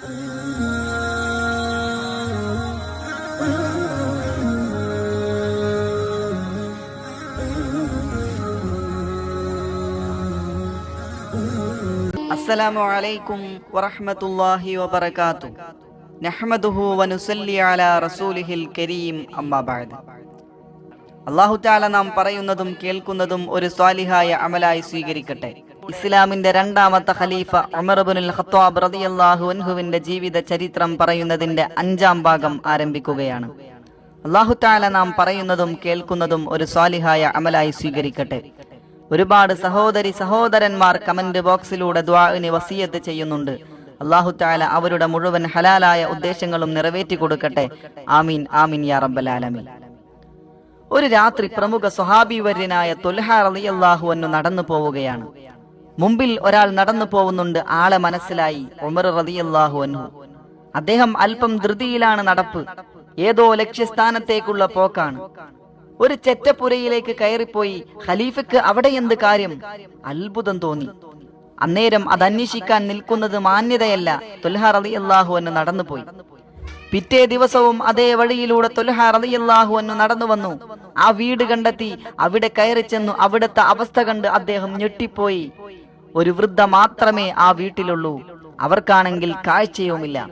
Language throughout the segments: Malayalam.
അസ്സലാമു അലൈക്കും വറഹ്മത്തുള്ളാഹി നഹ്മദുഹു അലാ റസൂലിഹിൽ കരീം തആല നാം പറയുന്നതും കേൾക്കുന്നതും ഒരു സ്വാലിഹായ അമലായി സ്വീകരിക്കട്ടെ. ഇസ്ലാമിന്റെ രണ്ടാമത്തെ ഖലീഫ ഉമർ ഇബ്നുൽ ഖത്താബ് റളിയല്ലാഹു അൻഹുവിന്റെ ജീവിത ചരിത്രം പറയുന്നതിന്റെ അഞ്ചാം ഭാഗം ആരംഭിക്കുകയാണ്. അല്ലാഹു തആല നാം പറയുന്നതും കേൾക്കുന്നതും ഒരു സ്വാലിഹായ അമലായി സ്വീകരിക്കട്ടെ. ഒരുപാട് സഹോദരി സഹോദരന്മാർ കമന്റ് ബോക്സിലൂടെ ദ്വാഇന് വസീയത്ത് ചെയ്യുന്നുണ്ട്. അള്ളാഹു താല അവരുടെ മുഴുവൻ ഹലാലായ ഉദ്ദേശങ്ങളും നിറവേറ്റി കൊടുക്കട്ടെ. ആമീൻ ആമീൻ യാ റബ്ബൽ ആലമീൻ. ഒരു രാത്രി പ്രമുഖ സ്വഹാബിവര്യനായ തൊൽഹ റളിയല്ലാഹു അന്നു നടന്നു പോവുകയാണ്. മുമ്പിൽ ഒരാൾ നടന്നു പോകുന്നുണ്ട്. ആളെ മനസ്സിലായി. ഉമർ റതിയല്ലാഹു അൻഹു. അദ്ദേഹം അല്പം ധൃതിയിലാണ് നടപ്പ്. ഏതോ ലക്ഷ്യസ്ഥാനത്തേക്കുള്ള പോക്കാണ്. ഒരു ചെറ്റപ്പുരയിലേക്ക് കയറിപ്പോയി ഖലീഫയ്ക്ക് അവിടെ എന്ത് കാര്യം? അത്ഭുതം തോന്നി. അന്നേരം അത് അന്വേഷിക്കാൻ നിൽക്കുന്നത് മാന്യതയല്ല. തുൽഹ റളിയല്ലാഹു അന്നു നടന്നുപോയി. പിറ്റേ ദിവസവും അതേ വഴിയിലൂടെ തൊൽഹ റളിയല്ലാഹു അന്നു നടന്നു വന്നു. ആ വീട് കണ്ടെത്തി അവിടെ കയറി ചെന്നു. അവിടുത്തെ അവസ്ഥ കണ്ട് അദ്ദേഹം ഞെട്ടിപ്പോയി. ഒരു വൃദ്ധ മാത്രമേ ആ വീട്ടിലുള്ളൂ. അവർക്കാണെങ്കിൽ കാഴ്ചയുമില്ല.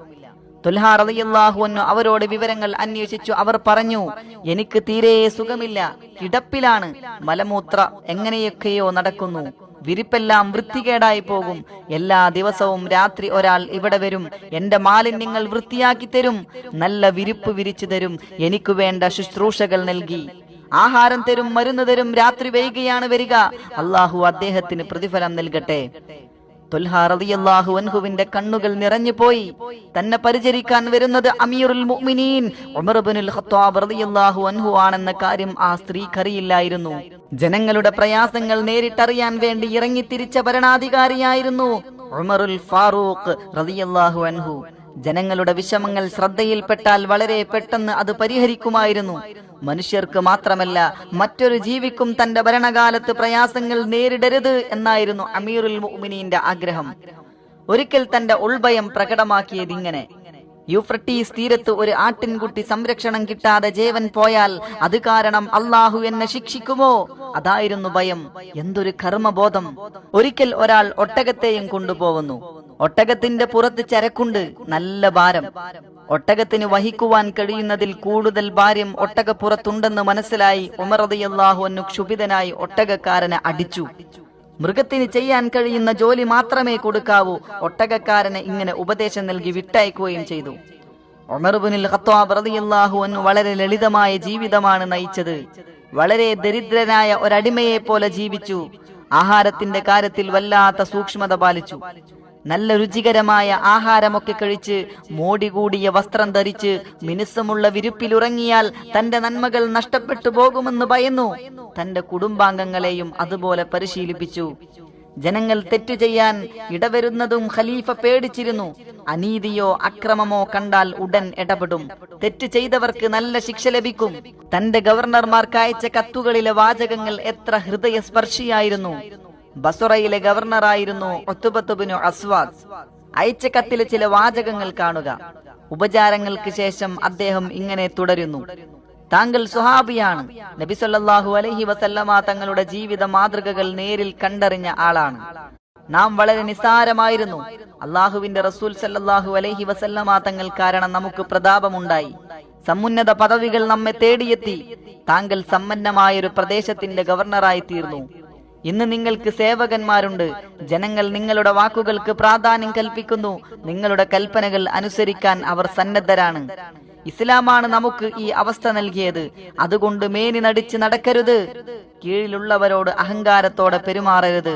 തുൽഹാ റളിയല്ലാഹു അൻഹു അവരോട് വിവരങ്ങൾ അന്വേഷിച്ചു അവർ പറഞ്ഞു എനിക്ക് തീരെ സുഖമില്ല. കിടപ്പിലാണ്. മലമൂത്ര എങ്ങനെയൊക്കെയോ നടക്കുന്നു. വിരിപ്പെല്ലാം വൃത്തികേടായി പോകും. എല്ലാ ദിവസവും രാത്രി ഒരാൾ ഇവിടെ വരും. എന്റെ മാലിന്യങ്ങൾ വൃത്തിയാക്കി തരും. നല്ല വിരിപ്പ് വിരിച്ചു തരും. എനിക്ക് വേണ്ട ശുശ്രൂഷകൾ നൽകി. ആഹാരം തരും മരുന്ന് തരും രാത്രി വൈകിയാണ് വരിക. അള്ളാഹു അദ്ദേഹത്തിന് പ്രതിഫലം നൽകട്ടെ. അൻഹുവിന്റെ കണ്ണുകൾ നിറഞ്ഞു പോയി. തന്നെ പരിചരിക്കാൻ വരുന്നത് അമീറുൽ മുഅ്മിനീൻ ഉമർ ഇബ്നുൽ ഖത്താബ് റളിയല്ലാഹു അൻഹു ആണെന്ന കാര്യം ആ സ്ത്രീക്കറിയില്ലായിരുന്നു. ജനങ്ങളുടെ പ്രയാസങ്ങൾ നേരിട്ടറിയാൻ വേണ്ടി ഇറങ്ങിത്തിരിച്ച ഭരണാധികാരിയായിരുന്നു ഉമറുൽ ഫാറൂഖ് റളിയല്ലാഹു അൻഹു. ജനങ്ങളുടെ വിഷമങ്ങൾ ശ്രദ്ധയിൽപ്പെട്ടാൽ വളരെ പെട്ടെന്ന് അത് പരിഹരിക്കുമായിരുന്നു. മനുഷ്യർക്ക് മാത്രമല്ല മറ്റൊരു ജീവിക്കും തന്റെ ഭരണകാലത്ത് പ്രയാസങ്ങൾ നേരിടരുത് എന്നായിരുന്നു അമീറുൽ മുഅ്മിനീന്റെ ആഗ്രഹം. ഒരിക്കൽ തന്റെ ഉൾഭയം പ്രകടമാക്കിയത് ഇങ്ങനെ. യൂഫ്രട്ടീസ് തീരത്ത് ഒരു ആട്ടിൻകുട്ടി സംരക്ഷണം കിട്ടാതെ ജീവൻ പോയാൽ അത് കാരണം അള്ളാഹു എന്നെ ശിക്ഷിക്കുമോ? അതായിരുന്നു ഭയം. എന്തൊരു കർമ്മബോധം. ഒരിക്കൽ ഒരാൾ ഒട്ടകത്തെയും കൊണ്ടുപോകുന്നു. ഒട്ടകത്തിന്റെ പുറത്ത് ചരക്കുണ്ട്. നല്ല ഭാരം. ഒട്ടകത്തിന് വഹിക്കുവാൻ കഴിയുന്നതിൽ കൂടുതൽ ഭാര്യം ഒട്ടകപ്പുറത്തുണ്ടെന്ന് മനസ്സിലായി ഉമറതിയല്ലാഹു അന്നു ക്ഷുഭിതനായി ഒട്ടകക്കാരനെ അടിച്ചു. മൃഗത്തിന് ചെയ്യാൻ കഴിയുന്ന ജോലി മാത്രമേ കൊടുക്കാവൂ. ഒട്ടകക്കാരനെ ഇങ്ങനെ ഉപദേശം നൽകി വിട്ടയക്കുകയും ചെയ്തു. ഒമർബുനിൽ ഖത്താബ് റളിയല്ലാഹു വളരെ ലളിതമായ ജീവിതമാണ് നയിച്ചത്. വളരെ ദരിദ്രനായ ഒരടിമയെ പോലെ ജീവിച്ചു. ആഹാരത്തിന്റെ കാര്യത്തിൽ വല്ലാത്ത സൂക്ഷ്മത പാലിച്ചു. നല്ല രുചികരമായ ആഹാരമൊക്കെ കഴിച്ച് മോടി കൂടിയ വസ്ത്രം ധരിച്ച് മിനുസമുള്ള വിരുപ്പിലുറങ്ങിയാൽ തന്റെ നന്മകൾ നഷ്ടപ്പെട്ടു പോകുമെന്ന് ഭയന്നു തന്റെ കുടുംബാംഗങ്ങളെയും അതുപോലെ പരിശീലിപ്പിച്ചു. ജനങ്ങൾ തെറ്റു ചെയ്യാൻ ഇടവരുന്നതും ഖലീഫ പേടിച്ചിരുന്നു. അനീതിയോ അക്രമമോ കണ്ടാൽ ഉടൻ ഇടപെടും. തെറ്റ് ചെയ്തവർക്ക് നല്ല ശിക്ഷ ലഭിക്കും. തന്റെ ഗവർണർമാർക്ക് അയച്ച കത്തുകളിലെ വാചകങ്ങൾ എത്ര ഹൃദയസ്പർശിയായിരുന്നു. ബസുറയിലെ ഗവർണറായിരുന്നു ഒത്തുബത്തുബിനു അസ്വാദ്. അയച്ച കത്തിലെ ചില വാചകങ്ങൾ കാണുക. ഉപചാരങ്ങൾക്ക് ശേഷം അദ്ദേഹം ഇങ്ങനെ തുടരുന്നു. താങ്കൾ സുഹാബിയാണ്. നബിസൊല്ലാഹു അലഹി വസല്ലമ തങ്ങളുടെ ജീവിത മാതൃകകൾ നേരിൽ കണ്ടറിഞ്ഞ ആളാണ്. നാം വളരെ നിസ്സാരമായിരുന്നു. അള്ളാഹുവിന്റെ റസൂൽ സല്ലാഹു അലഹി വസല്ലമ തങ്ങൾ കാരണം നമുക്ക് പ്രതാപമുണ്ടായി. സമുന്നത പദവികൾ നമ്മെ തേടിയെത്തി. താങ്കൾ സമ്പന്നമായ ഒരു പ്രദേശത്തിന്റെ ഗവർണറായി തീർന്നു. ഇന്ന് നിങ്ങൾക്ക് സേവകന്മാരുണ്ട്. ജനങ്ങൾ നിങ്ങളുടെ വാക്കുകൾക്ക് പ്രാധാന്യം കൽപ്പിക്കുന്നു. നിങ്ങളുടെ കൽപ്പനകൾ അനുസരിക്കാൻ അവർ സന്നദ്ധരാണ്. ഇസ്ലാമാണ് നമുക്ക് ഈ അവസ്ഥ നൽകിയത്. അതുകൊണ്ട് മേനി നടിച്ച് നടക്കരുത്. കീഴിലുള്ളവരോട് അഹങ്കാരത്തോടെ പെരുമാറരുത്.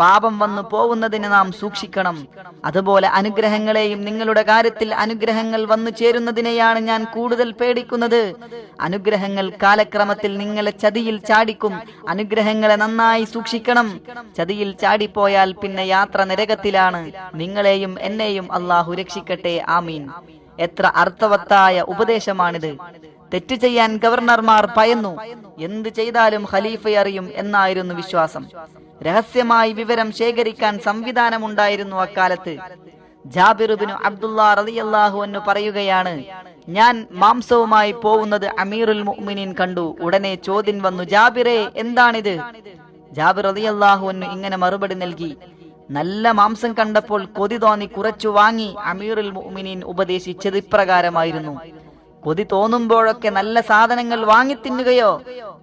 പാപം വന്നു പോകുന്നതിന് നാം സൂക്ഷിക്കണം. അതുപോലെ അനുഗ്രഹങ്ങളെയും നിങ്ങളുടെ കാര്യത്തിൽ അനുഗ്രഹങ്ങൾ വന്നു ചേരുന്നതിനെയാണ് ഞാൻ കൂടുതൽ പേടിക്കുന്നത്. അനുഗ്രഹങ്ങൾ കാലക്രമത്തിൽ നിങ്ങളെ ചതിയിൽ ചാടിക്കും. അനുഗ്രഹങ്ങളെ നന്നായി സൂക്ഷിക്കണം. ചതിയിൽ ചാടിപ്പോയാൽ പിന്നെ യാത്ര നരകത്തിലാണ്. നിങ്ങളെയും എന്നെയും അള്ളാഹു രക്ഷിക്കട്ടെ. ആമീൻ. എത്ര അർത്ഥവത്തായ ഉപദേശമാണിത്. തെറ്റ് ചെയ്യാൻ ഗവർണർമാർ ഭയന്നു. എന്ത് ചെയ്താലും ഖലീഫ അറിയും എന്നായിരുന്നു വിശ്വാസം. രഹസ്യമായി വിവരം ശേഖരിക്കാൻ സംവിധാനമുണ്ടായിരുന്നു അക്കാലത്ത്. ജാബിറുബിനു അബ്ദുള്ള റളിയല്ലാഹു അൻഹു പറയുകയാണ് ഞാൻ മാംസവുമായി പോകുന്നത് അമീറുൽ മുഅ്മിനീൻ കണ്ടു. ഉടനെ ചോദ്യം വന്നു ജാബിറെ എന്താണിത്? ജാബിർ റളിയല്ലാഹു അൻഹു ഇങ്ങനെ മറുപടി നൽകി നല്ല മാംസം കണ്ടപ്പോൾ കൊതി തോന്നി കുറച്ചു വാങ്ങി അമീറുൽ മുഅ്മിനീൻ ഉപദേശിച്ചത് ഇപ്രകാരമായിരുന്നു കൊതി തോന്നുമ്പോഴൊക്കെ നല്ല സാധനങ്ങൾ വാങ്ങി തിന്നുകയോ?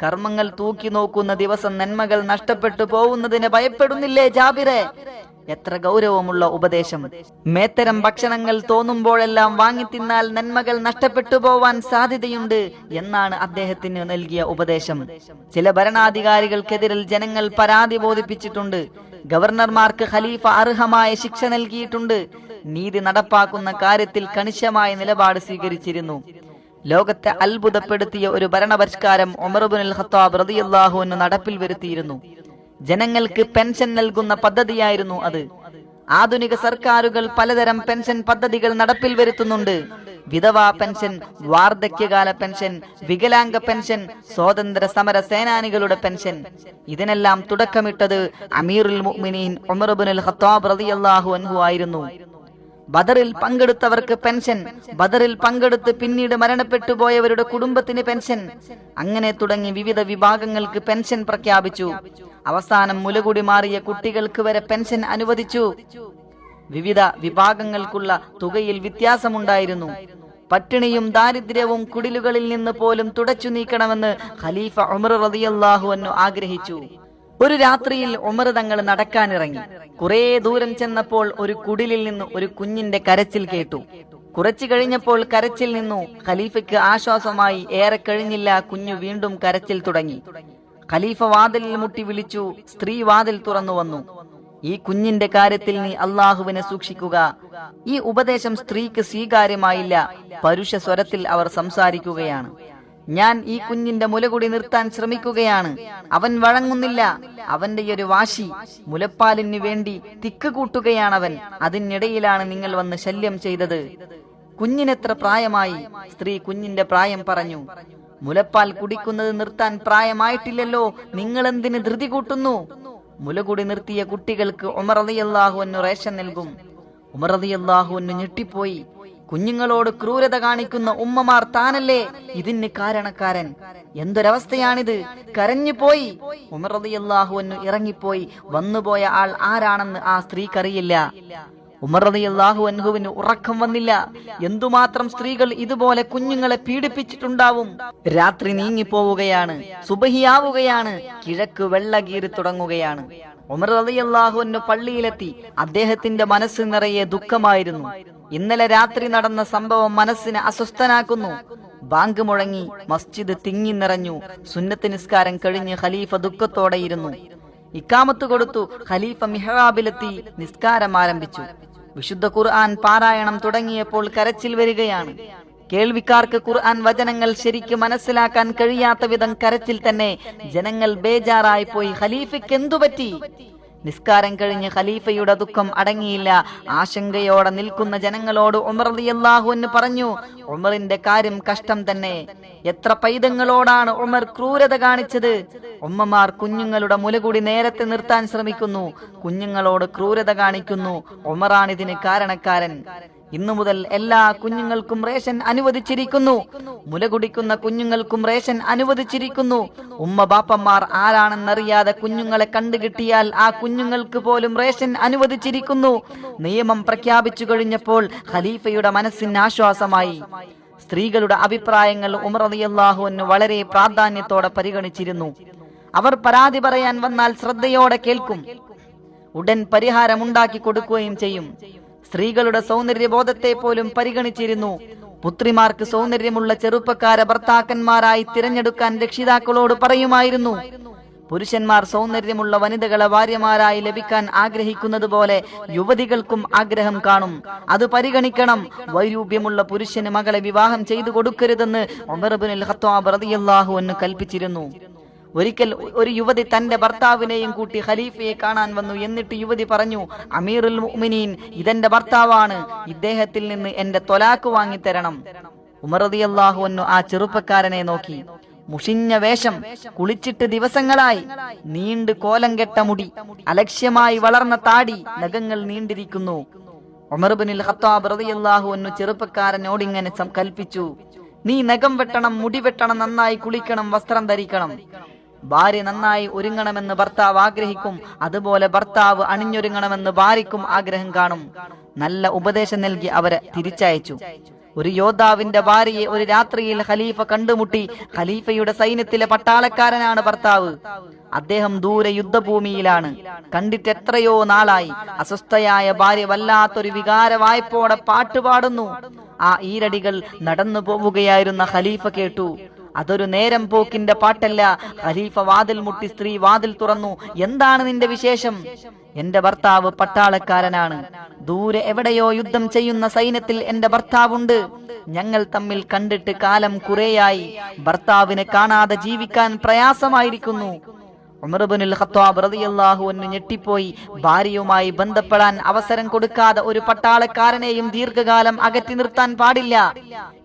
കർമ്മങ്ങൾ തൂക്കി നോക്കുന്ന ദിവസം നന്മകൾ നഷ്ടപ്പെട്ടു പോകുന്നതിന് ഭയപ്പെടുന്നില്ലേ ജാബിറെ? എത്ര ഗൗരവമുള്ള ഉപദേശം. മേത്തരം ഭക്ഷണങ്ങൾ തോന്നുമ്പോഴെല്ലാം വാങ്ങി തിന്നാൽ നന്മകൾ നഷ്ടപ്പെട്ടു പോവാൻ സാധ്യതയുണ്ട് എന്നാണ് അദ്ദേഹത്തിന് നൽകിയ ഉപദേശം. ചില ഭരണാധികാരികൾക്കെതിരിൽ ജനങ്ങൾ പരാതി ബോധിപ്പിച്ചിട്ടുണ്ട്. ഗവർണർമാർക്ക് ഖലീഫ അർഹമായ ശിക്ഷ നൽകിയിട്ടുണ്ട്. നീതി നടപ്പാക്കുന്ന കാര്യത്തിൽ കണിശമായ നിലപാട് സ്വീകരിച്ചിരുന്നു. ലോകത്തെ അത്ഭുതപ്പെടുത്തിയ ഒരു ഭരണപരിഷ്കാരം ഒമർബുൽ ഖത്താബ് റളിയല്ലാഹു എന്ന് നടപ്പിൽ വരുത്തിയിരുന്നു. ജനങ്ങൾക്ക് പെൻഷൻ നൽകുന്ന പദ്ധതിയായിരുന്നു അത്. ആധുനിക സർക്കാരുകൾ പലതരം പെൻഷൻ പദ്ധതികൾ നടപ്പിൽ വരുത്തുന്നുണ്ട്. വിധവാ പെൻഷൻ വാർദ്ധക്യകാല പെൻഷൻ വികലാംഗ പെൻഷൻ സ്വാതന്ത്ര്യ സമര സേനാനികളുടെ പെൻഷൻ. ഇതിനെല്ലാം തുടക്കമിട്ടത് അമീറുൽ മുഅ്മിനീൻ ഉമർബുൽ ഖത്താബ് റളിയല്ലാഹു അൻഹു ആയിരുന്നു. ബദറിൽ പങ്കെടുത്തവർക്ക് പെൻഷൻ. ബദറിൽ പങ്കെടുത്ത് പിന്നീട് മരണപ്പെട്ടു പോയവരുടെ കുടുംബത്തിന് പെൻഷൻ. അങ്ങനെ തുടങ്ങി വിവിധ വിഭാഗങ്ങൾക്ക് പെൻഷൻ പ്രഖ്യാപിച്ചു. അവസാനം മുലകുടി മാറിയ കുട്ടികൾക്ക് വരെ പെൻഷൻ അനുവദിച്ചു. വിവിധ വിഭാഗങ്ങൾക്കുള്ള തുകയിൽ വ്യത്യാസമുണ്ടായിരുന്നു. പട്ടിണിയും ദാരിദ്ര്യവും കുടിലുകളിൽ നിന്ന് പോലും തുടച്ചു നീക്കണമെന്ന് ഖലീഫ ഉമർ റളിയല്ലാഹു അൻഹു ആഗ്രഹിച്ചു. ഒരു രാത്രിയിൽ ഉമർ തങ്ങൾ നടക്കാനിറങ്ങി. കുറെ ദൂരം ചെന്നപ്പോൾ ഒരു കുടിലിൽ നിന്ന് ഒരു കുഞ്ഞിന്റെ കരച്ചിൽ കേട്ടു. കുറച്ചു കഴിഞ്ഞപ്പോൾ കരച്ചിൽ നിന്നു. ഖലീഫയ്ക്ക് ആശ്വാസമായി ഏറെ കഴിഞ്ഞില്ല. കുഞ്ഞു വീണ്ടും കരച്ചിൽ തുടങ്ങി. ഖലീഫ വാതിലിൽ മുട്ടി വിളിച്ചു. സ്ത്രീ വാതിൽ തുറന്നു വന്നു. ഈ കുഞ്ഞിന്റെ കാര്യത്തിൽ നീ അള്ളാഹുവിനെ സൂക്ഷിക്കുക. ഈ ഉപദേശം സ്ത്രീക്ക് സ്വീകാര്യമായില്ല. പരുഷ സ്വരത്തിൽ അവർ സംസാരിക്കുകയാണ്. ഞാൻ ഈ കുഞ്ഞിന്റെ മുലകുടി നിർത്താൻ ശ്രമിക്കുകയാണ്. അവൻ വഴങ്ങുന്നില്ല. അവന്റെ ഒരു വാശി മുലപ്പാലിന് വേണ്ടി തിക്ക് കൂട്ടുകയാണവൻ. അതിനിടയിലാണ് നിങ്ങൾ വന്ന് ശല്യം ചെയ്തത്. കുഞ്ഞിനെത്ര പ്രായമായി? സ്ത്രീ കുഞ്ഞിന്റെ പ്രായം പറഞ്ഞു. മുലപ്പാൽ കുടിക്കുന്നത് നിർത്താൻ പ്രായമായിട്ടില്ലല്ലോ. നിങ്ങൾ എന്തിന് ധൃതി കൂട്ടുന്നു? മുലകുടി നിർത്തിയ കുട്ടികൾക്ക് ഉമറതിയല്ലാഹു ഉമറതിയല്ലാഹുവിന് റേഷൻ നൽകും. ഉമറതിയല്ലാഹു ഉമറതിയല്ലാഹുവിന് ഞെട്ടിപ്പോയി. കുഞ്ഞുങ്ങളോട് ക്രൂരത കാണിക്കുന്ന ഉമ്മമാർ താനല്ലേ? ഇതിന് കാരണക്കാരൻ. എന്തൊരവസ്ഥയാണിത്? കരഞ്ഞു പോയി. ഉമറതിയല്ലാഹുവിന് ഇറങ്ങിപ്പോയി. വന്നുപോയ ആൾ ആരാണെന്ന് ആ സ്ത്രീക്കറിയില്ല. ഉമർ ഉമറതിയല്ലാഹു അൻഹുവിന് ഉറക്കം വന്നില്ല. എന്തുമാത്രം സ്ത്രീകൾ ഇതുപോലെ കുഞ്ഞുങ്ങളെ പീഡിപ്പിച്ചിട്ടുണ്ടാവും? രാത്രി നീങ്ങിപ്പോവുകയാണ്. സുബഹിയാവുകയാണ്. കിഴക്ക് വെള്ളകീറി തുടങ്ങുകയാണ്. ഉമർ റളിയല്ലാഹുവിന് പള്ളിയിലെത്തി. അദ്ദേഹത്തിന്റെ മനസ്സ് നിറയെ ദുഃഖമായിരുന്നു. ഇന്നലെ രാത്രി നടന്ന സംഭവം മനസ്സിനെ അസ്വസ്ഥനാക്കുന്നു. ബാങ്ക് മുഴങ്ങി മസ്ജിദ് തിങ്ങി നിറഞ്ഞു. സുന്നത്ത് നിസ്കാരം കഴിഞ്ഞ് ഖലീഫ ദുഃഖത്തോടെയിരുന്നു ഇക്കാമത്ത് കൊടുത്തു ഖലീഫ മിഹ്റാബിലെത്തി നിസ്കാരം ആരംഭിച്ചു. വിശുദ്ധ ഖുർആൻ പാരായണം തുടങ്ങിയപ്പോൾ കരച്ചിൽ വരികയാണ്. കേൾവിക്കാർക്ക് ഖുർആൻ വചനങ്ങൾ ശരിക്കും മനസ്സിലാക്കാൻ കഴിയാത്ത വിധം കരച്ചിൽ തന്നെ ജനങ്ങൾ ബേജാറായി പോയി. ഖലീഫയ്ക്ക് എന്തു പറ്റി? നിസ്കാരം കഴിഞ്ഞ് ഖലീഫയുടെ ദുഃഖം അടങ്ങിയില്ല. ആശങ്കയോടെ നിൽക്കുന്ന ജനങ്ങളോട് ഉമർ റളിയല്ലാഹു എന്ന് പറഞ്ഞു ഉമറിന്റെ കാര്യം കഷ്ടം തന്നെ. എത്ര പൈതങ്ങളോടാണ് ഉമർ ക്രൂരത കാണിച്ചത്? ഉമ്മമാർ കുഞ്ഞുങ്ങളുടെ മുലകൂടി നേരത്തെ നിർത്താൻ ശ്രമിക്കുന്നു. കുഞ്ഞുങ്ങളോട് ക്രൂരത കാണിക്കുന്നു. ഉമറാണിതിന് കാരണക്കാരൻ. ഇന്നു മുതൽ എല്ലാ കുഞ്ഞുങ്ങൾക്കും റേഷൻ അനുവദിച്ചിരിക്കുന്നു. മുല കുടിക്കുന്ന കുഞ്ഞുങ്ങൾക്കും റേഷൻ അനുവദിച്ചിരിക്കുന്നു. ഉമ്മ ബാപ്പന്മാർ ആരാണെന്നറിയാതെ കുഞ്ഞുങ്ങളെ കണ്ടുകിട്ടിയാൽ ആ കുഞ്ഞുങ്ങൾക്ക് പോലും റേഷൻ അനുവദിച്ചിരിക്കുന്നു. നിയമം പ്രഖ്യാപിച്ചു കഴിഞ്ഞപ്പോൾ ഖലീഫയുടെ മനസ്സിന് ആശ്വാസമായി. സ്ത്രീകളുടെ അഭിപ്രായങ്ങൾ ഉമർ റളിയല്ലാഹുവിന് വളരെ പ്രാധാന്യത്തോടെ പരിഗണിച്ചിരുന്നു. അവർ പരാതി പറയാൻ വന്നാൽ ശ്രദ്ധയോടെ കേൾക്കും. ഉടൻ പരിഹാരമുണ്ടാക്കി കൊടുക്കുകയും ചെയ്യും. സ്ത്രീകളുടെ സൗന്ദര്യബോധത്തെ പോലും പരിഗണിച്ചിരുന്നു. പുത്രിമാർക്ക് സൗന്ദര്യമുള്ള ചെറുപ്പക്കാരെ ഭർത്താക്കന്മാരായി തിരഞ്ഞെടുക്കാൻ രക്ഷിതാക്കളോട് പറയുമായിരുന്നു. പുരുഷന്മാർ സൗന്ദര്യമുള്ള വനിതകളെ ഭാര്യമാരായി ലഭിക്കാൻ ആഗ്രഹിക്കുന്നത് പോലെ യുവതികൾക്കും ആഗ്രഹം കാണും. അത് പരിഗണിക്കണം. വൈരൂപ്യമുള്ള പുരുഷന് മകളെ വിവാഹം ചെയ്തു കൊടുക്കരുതെന്ന് ഒമർബുൽ റളിയല്ലാഹു അൻഹു കൽപ്പിച്ചിരുന്നു. ഒരിക്കൽ ഒരു യുവതി തന്റെ ഭർത്താവിനെയും കൂട്ടി ഖലീഫയെ കാണാൻ വന്നു. എന്നിട്ട് യുവതി പറഞ്ഞു അമീറുൽ മുഅ്മിനീൻ ഇതെന്റെ ഭർത്താവാണ്. ഇദ്ദേഹത്തിൽ നിന്ന് എന്റെ തൊലാക്ക് വാങ്ങിത്തരണം. റളിയല്ലാഹു അൻഹു ആ ചെറുപ്പക്കാരനെ നോക്കി. മുഷിഞ്ഞ വേഷം കുളിച്ചിട്ട് ദിവസങ്ങളായി നീണ്ട് കോലം കെട്ട മുടി അലക്ഷ്യമായി വളർന്ന താടി നഖങ്ങൾ നീണ്ടിരിക്കുന്നു. ഒമർബിനിൽ ഖത്താബ് റളിയല്ലാഹു അൻഹു ചെറുപ്പക്കാരനോട് സം- കൽപ്പിച്ചു. നീ നഖം വെട്ടണം മുടി വെട്ടണം നന്നായി കുളിക്കണം വസ്ത്രം ധരിക്കണം. ഭാര്യ നന്നായി ഒരുങ്ങണമെന്ന് ഭർത്താവ് ആഗ്രഹിക്കും അതുപോലെ ഭർത്താവ് അണിഞ്ഞൊരുങ്ങണമെന്ന് ഭാര്യക്കും ആഗ്രഹം കാണും. നല്ല ഉപദേശം നൽകി അവരെ തിരിച്ചയച്ചു. ഒരു യോദ്ധാവിന്റെ ഭാര്യയെ ഒരു രാത്രിയിൽ ഖലീഫ കണ്ടുമുട്ടി ഖലീഫയുടെ സൈന്യത്തിലെ പട്ടാളക്കാരനാണ് ഭർത്താവ്. അദ്ദേഹം ദൂരെ യുദ്ധഭൂമിയിലാണ്. കണ്ടിട്ട് എത്രയോ നാളായി. അസ്വസ്ഥയായ ഭാര്യ വല്ലാത്തൊരു വികാര വായ്പോടെ പാട്ടുപാടുന്നു. ആ ഈരടികൾ നടന്നു പോവുകയായിരുന്ന ഖലീഫ കേട്ടു. അതൊരു നേരം പോക്കിന്റെ പാട്ടല്ല. ഖലീഫ വാതിൽ മുട്ടി സ്ത്രീ വാതിൽ തുറന്നു. എന്താണ് നിന്റെ വിശേഷം? എന്റെ ഭർത്താവ് പട്ടാളക്കാരനാണ്. ദൂരെ എവിടെയോ യുദ്ധം ചെയ്യുന്ന സൈന്യത്തിൽ എന്റെ ഭർത്താവുണ്ട്. ഞങ്ങൾ തമ്മിൽ കണ്ടിട്ട് കാലം കുറേയായി. ഭർത്താവിനെ കാണാതെ ജീവിക്കാൻ പ്രയാസമായിരിക്കുന്നു. ഉമർബുനുൽ ഖത്താബ് റളിയല്ലാഹു ഞെട്ടിപ്പോയി. ഭാര്യയുമായി ബന്ധപ്പെടാൻ അവസരം കൊടുക്കാതെ ഒരു പട്ടാളക്കാരനെയും ദീർഘകാലം അകറ്റി നിർത്താൻ പാടില്ല.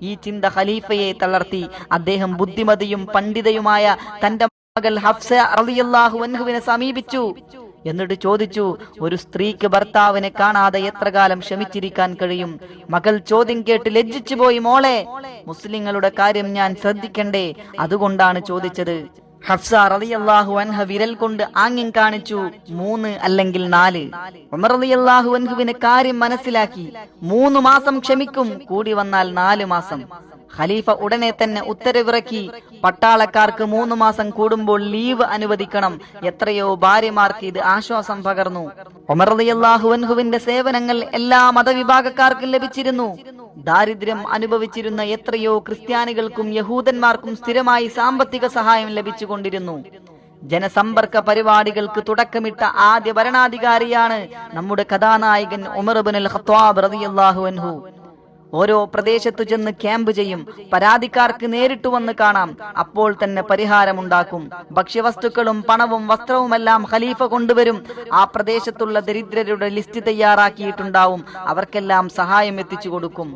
ഈ ചിന്ത ഖലീഫയെ തളർത്തി. അദ്ദേഹം ബുദ്ധിമതിയും പണ്ഡിതയുമായ തന്റെ മകൾ ഹഫ്സ റളിയല്ലാഹു സമീപിച്ചു. എന്നിട്ട് ചോദിച്ചു ഒരു സ്ത്രീക്ക് ഭർത്താവിനെ കാണാതെ എത്ര കാലം ക്ഷമിച്ചിരിക്കാൻ കഴിയും? മകൾ ചോദ്യം കേട്ട് ലജ്ജിച്ചു പോയി മോളെ. മുസ്ലിങ്ങളുടെ കാര്യം ഞാൻ ശ്രദ്ധിക്കണ്ടേ? അതുകൊണ്ടാണ് ചോദിച്ചത്. ഹഫ്സ റളിയല്ലാഹു അൻഹ വിരൽ കൊണ്ട് ആംഗ്യം കാണിച്ചു മൂന്ന് അല്ലെങ്കിൽ നാല്. ഉമർ റളിയല്ലാഹു അൻഹുവിന് കാര്യം മനസ്സിലാക്കി മൂന്ന് മാസം ക്ഷമിക്കും കൂടി വന്നാൽ നാല് മാസം. ഖലീഫ ഉടനെ തന്നെ ഉത്തരവിറക്കി പട്ടാളക്കാർക്ക് മൂന്ന് മാസം കൂടുമ്പോൾ ലീവ് അനുവദിക്കണം. എത്രയോ ഭാര്യമാർക്ക് ഇത് ആശ്വാസം പകർന്നു. ഉമർ റളിയല്ലാഹു അൻഹുവിന്റെ സേവനങ്ങൾ എല്ലാ മതവിഭാഗക്കാർക്കും ലഭിച്ചിരുന്നു. ദാരിദ്ര്യം അനുഭവിച്ചിരുന്ന എത്രയോ ക്രിസ്ത്യാനികൾക്കും യഹൂദന്മാർക്കും സ്ഥിരമായി സാമ്പത്തിക സഹായം ലഭിച്ചുകൊണ്ടിരുന്നു. ജനസമ്പർക്ക പരിപാടികൾക്ക് തുടക്കമിട്ട ആദ്യ ഭരണാധികാരിയാണ് നമ്മുടെ കഥാനായകൻ റളിയല്ലാഹു അൻഹു. ഓരോ പ്രദേശത്തു ചെന്ന് ക്യാമ്പ് ചെയ്യും പരാതിക്കാർക്ക് നേരിട്ട് വന്ന് കാണാം അപ്പോൾ തന്നെ പരിഹാരമുണ്ടാക്കും. ഭക്ഷ്യവസ്തുക്കളും പണവും വസ്ത്രവുമെല്ലാം ഖലീഫ കൊണ്ടുവരും. ആ പ്രദേശത്തുള്ള ദരിദ്രരുടെ ലിസ്റ്റ് തയ്യാറാക്കിയിട്ടുണ്ടാവും അവർക്കെല്ലാം സഹായം എത്തിച്ചു കൊടുക്കും.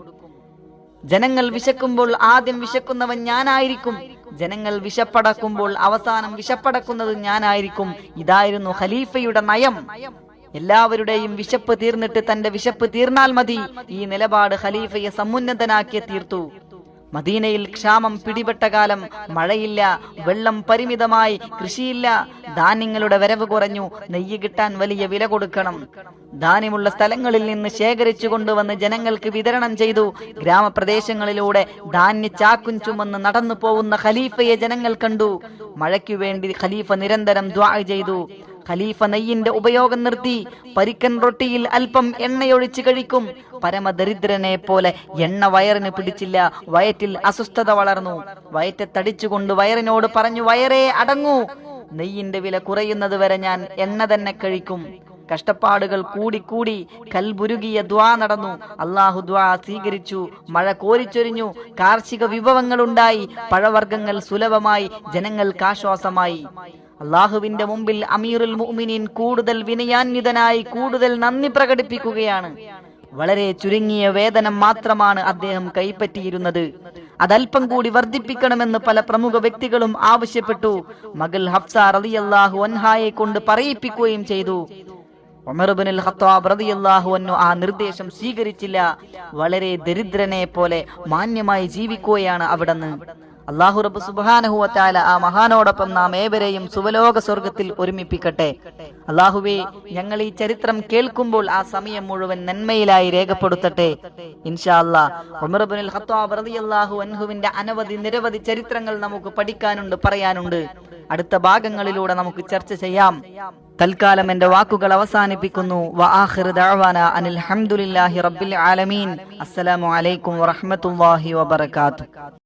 ജനങ്ങൾ വിശക്കുമ്പോൾ ആദ്യം വിശക്കുന്നവൻ ഞാനായിരിക്കും. ജനങ്ങൾ വിശപ്പടക്കുമ്പോൾ അവസാനം വിശപ്പടക്കുന്നത് ഞാനായിരിക്കും. ഇതായിരുന്നു ഖലീഫയുടെ നയം. എല്ലാവരുടെയും വിശപ്പ് തീർന്നിട്ട് തന്റെ വിശപ്പ് തീർന്നാൽ മതി. ഈ നിലപാട് ഖലീഫയെ സമുന്നതനാക്കി തീർത്തു. മദീനയിൽ ക്ഷാമം പിടിപെട്ട കാലം മഴയില്ല വെള്ളം പരിമിതമായി കൃഷിയില്ല. ധാന്യങ്ങളുടെ വരവ് കുറഞ്ഞു. നെയ്യ് കിട്ടാൻ വലിയ വില കൊടുക്കണം. ധാന്യമുള്ള സ്ഥലങ്ങളിൽ നിന്ന് ശേഖരിച്ചു കൊണ്ടുവന്ന് ജനങ്ങൾക്ക് വിതരണം ചെയ്തു. ഗ്രാമപ്രദേശങ്ങളിലൂടെ ധാന്യ ചാക്കും ചുമന്ന് നടന്നു പോകുന്ന ഖലീഫയെ ജനങ്ങൾ കണ്ടു. മഴയ്ക്കു വേണ്ടി ഖലീഫ നിരന്തരം ദ്വാ ചെയ്തു. ഖലീഫ നെയ്യിന്റെ ഉപയോഗം നിർത്തി പരിക്കൻ റൊട്ടിയിൽ അല്പം എണ്ണയൊഴിച്ച് കഴിക്കും. പരമദരിദ്രനെ പോലെ എണ്ണ വയറിന് പിടിച്ചില്ല. വയറ്റിൽ അസ്വസ്ഥത വളർന്നു. വയറ്റെ തടിച്ചുകൊണ്ട് വയറിനോട് പറഞ്ഞു വയറേ അടങ്ങൂ. നെയ്യിന്റെ വില കുറയുന്നത് വരെ ഞാൻ എണ്ണ തന്നെ കഴിക്കും. കഷ്ടപ്പാടുകൾ കൂടിക്കൂടി കൽബുരുകിയ ദ്വാ നടന്നു. അള്ളാഹു ദ്വാ സ്വീകരിച്ചു. മഴ കോരിച്ചൊരിഞ്ഞു. കാർഷിക വിഭവങ്ങളുണ്ടായി. പഴവർഗങ്ങൾ സുലഭമായി. ജനങ്ങൾക്ക് ആശ്വാസമായി. അള്ളാഹുവിന്റെ മുമ്പിൽ അമീറുൽ മുഅ്മിനീൻ കൂടുതൽ വിനയാന്വിതനായി കൂടുതൽ നന്ദി പ്രകടിപ്പിക്കുകയാണ്. വളരെ ചുരുങ്ങിയ വേതനം മാത്രമാണ് അദ്ദേഹം കൈപ്പറ്റിയിരുന്നത്. അതല്പം കൂടി വർദ്ധിപ്പിക്കണമെന്ന് പല പ്രമുഖ വ്യക്തികളും ആവശ്യപ്പെട്ടു. മകൾ ഹഫ്സ റളിയല്ലാഹു അൻഹായെ കൊണ്ട് പറയിപ്പിക്കുകയും ചെയ്തു. ഖത്താബ് റളിയല്ലാഹു അൻഹു ആ നിർദ്ദേശം സ്വീകരിച്ചില്ല. വളരെ ദരിദ്രനെ പോലെ മാന്യമായി ജീവിക്കുകയാണ് അവിടുന്ന്. അള്ളാഹു റബ്ബ് സുബ്ഹാനഹു വതആല ആ മഹാനോടൊപ്പം നാം ഏവരെയും സുവലോക സ്വർഗത്തിൽ ഒരുമിപ്പിക്കട്ടെ. അള്ളാഹുവേ ഞങ്ങൾ ഈ ചരിത്രം കേൾക്കുമ്പോൾ ആ സമയം മുഴുവൻ നന്മയിലായി രേഖപ്പെടുത്തട്ടെ. ഇൻഷാ അല്ലാ ഉമർ ഇബ്നുൽ ഖത്താബ് റളിയല്ലാഹു അൻഹുവിന്റെ അനവധി നിരവധി ചരിത്രങ്ങൾ നമുക്ക് പഠിക്കാനുണ്ട് പറയാനുണ്ട്. അടുത്ത ഭാഗങ്ങളിലൂടെ നമുക്ക് ചർച്ച ചെയ്യാം. തൽക്കാലം എന്റെ വാക്കുകൾ അവസാനിപ്പിക്കുന്നു. അനിൽ ഹംദുലില്ലാഹി റബ്ബിൽ ആലമീൻ. അസ്സലാമു അലൈക്കും വറഹ്മത്തുള്ളാഹി വബറകാതുഹു.